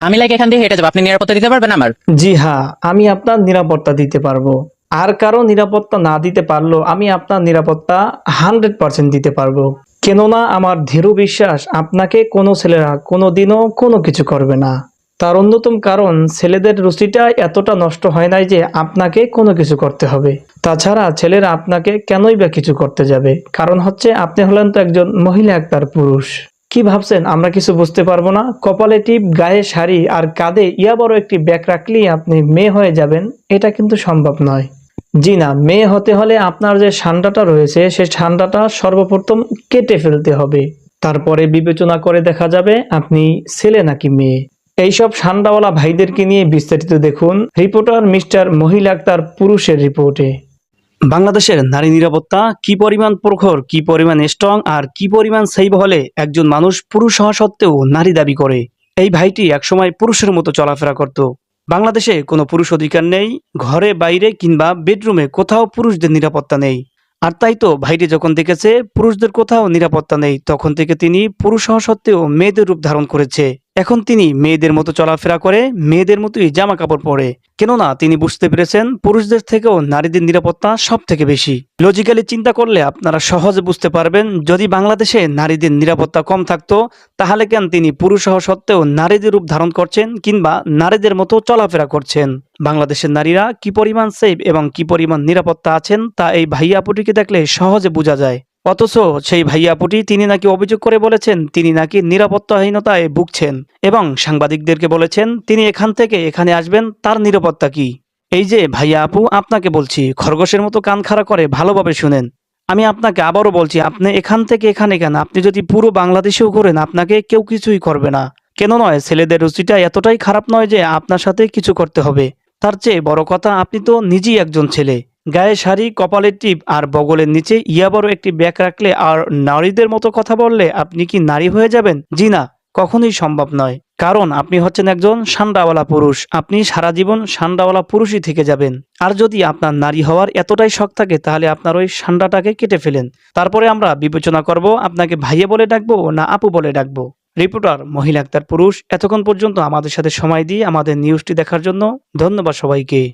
আমি লাইক এখান দিয়ে হেঁটে যাব। আপনি নিরাপত্তা দিতে পারবেন আমার? জি হ্যাঁ আমি আপনার নিরাপত্তা দিতে পারব। আর কারও নিরাপত্তা না দিতে পারলেও আমি আপনার নিরাপত্তা হান্ড্রেড পার্সেন্ট দিতে পারব। কেননা আমার দৃঢ় বিশ্বাস, আপনাকে কোনো ছেলেরা কোনো দিনও কোনো কিছু করবে না। তার অন্যতম কারণ, ছেলেদের রুচিটা এতটা নষ্ট হয় নাই যে আপনাকে কোনো কিছু করতে হবে। তাছাড়া ছেলেরা আপনাকে কেনই বা কিছু করতে যাবে? কারণ হচ্ছে, আপনি হলেন তো একজন মহিলা একটার পুরুষ। কি ভাবছেন? আমরা কিছু বুঝতে পারব না। কপালে টিপ, গায়ে শাড়ি আর কাঁধে ইয়া বড় একটি ব্যাগ রাখলেই আপনি মেয়ে হয়ে যাবেন, এটা কিন্তু সম্ভব নয়। জি না, মেয়ে হতে হলে আপনার যে ঠান্ডাটা রয়েছে সেই ঠান্ডাটা সর্বপ্রথম কেটে ফেলতে হবে। তারপরে বিবেচনা করে দেখা যাবে আপনি ছেলে নাকি মেয়ে। এইসব ঠান্ডাওয়ালা ভাইদেরকে নিয়ে বিস্তারিত দেখুন রিপোর্টার মিস্টার মহিলা আক্তার পুরুষের রিপোর্টে। বাংলাদেশের নারী নিরাপত্তা, কি পরিমাণ প্রখর, কি পরিমাণ স্ট্রং আর কি পরিমাণ সেইভ হলে একজন মানুষ পুরুষ হওয়া সত্ত্বেও নারী দাবি করে। এই ভাইটি একসময় পুরুষের মতো চলাফেরা করত। বাংলাদেশে কোনো পুরুষ অধিকার নেই, ঘরে, বাইরে কিংবা বেডরুমে কোথাও পুরুষদের নিরাপত্তা নেই। আর তাই তো ভাইটি যখন দেখেছে পুরুষদের কোথাও নিরাপত্তা নেই, তখন থেকে তিনি পুরুষ হওয়া সত্ত্বেও মেয়েদের রূপ ধারণ করেছে। এখন তিনি মেয়েদের মতো চলাফেরা করে, মেয়েদের মতোই জামা কাপড় পরে। কেননা তিনি বুঝতে পেরেছেন পুরুষদের থেকেও নারীদের নিরাপত্তা সব থেকে বেশি। লজিক্যালি চিন্তা করলে আপনারা সহজে বুঝতে পারবেন, যদি বাংলাদেশে নারীদের নিরাপত্তা কম থাকতো, তাহলে কেন তিনি পুরুষ হওয়া সত্ত্বেও নারীদের রূপ ধারণ করছেন কিংবা নারীদের মতো চলাফেরা করছেন? বাংলাদেশের নারীরা কি পরিমাণ সেফ এবং কি পরিমাণ নিরাপত্তা আছেন তা এই ভাইয়া আপুটিকে দেখলে সহজে বোঝা যায়। অথচ সেই ভাইয়াপুটি তিনি নাকি অভিযোগ করে বলেছেন, তিনি নাকি নিরাপত্তাহীনতায় ভুগছেন এবং সাংবাদিকদেরকে বলেছেন, তিনি এখান থেকে এখানে আসবেন, তার নিরাপত্তা কি? এই যে ভাইয়া আপু আপনাকে বলছি, খরগোশের মতো কান খাড়া করে ভালোভাবে শুনেন। আমি আপনাকে আবারও বলছি, আপনি এখান থেকে এখানে কেন? আপনি যদি পুরো বাংলাদেশেও করেন আপনাকে কেউ কিছুই করবে না। কেন নয়, ছেলেদের রুচিটা এতটাই খারাপ নয় যে আপনার সাথে কিছু করতে হবে। তার চেয়ে বড় কথা, আপনি তো নিজেই একজন ছেলে। গায়ে শাড়ি কপালের টিপ আর বগলের নিচে ইয়া একটি ব্যাগ রাখলে আর নারীদের মতো কথা বললে আপনি কি নারী হয়ে যাবেন? জি না, কখনোই সম্ভব নয়। কারণ আপনি হচ্ছেন একজন সান্ডাওয়ালা পুরুষ। আপনি সারা জীবন সান্ডাওয়ালা পুরুষই থেকে যাবেন। আর যদি আপনার নারী হওয়ার এতটাই শখ থাকে, তাহলে আপনার ওই সান্ডাটাকে কেটে ফেলেন। তারপরে আমরা বিবেচনা করব, আপনাকে ভাইয়ে বলে ডাকবো না আপু বলে ডাকবো। রিপোর্টার, মহিলা আক্তার পুরুষ, এতক্ষণ পর্যন্ত আমাদের সাথে সময় দিয়ে আমাদের নিউজটি দেখার জন্য ধন্যবাদ সবাইকে।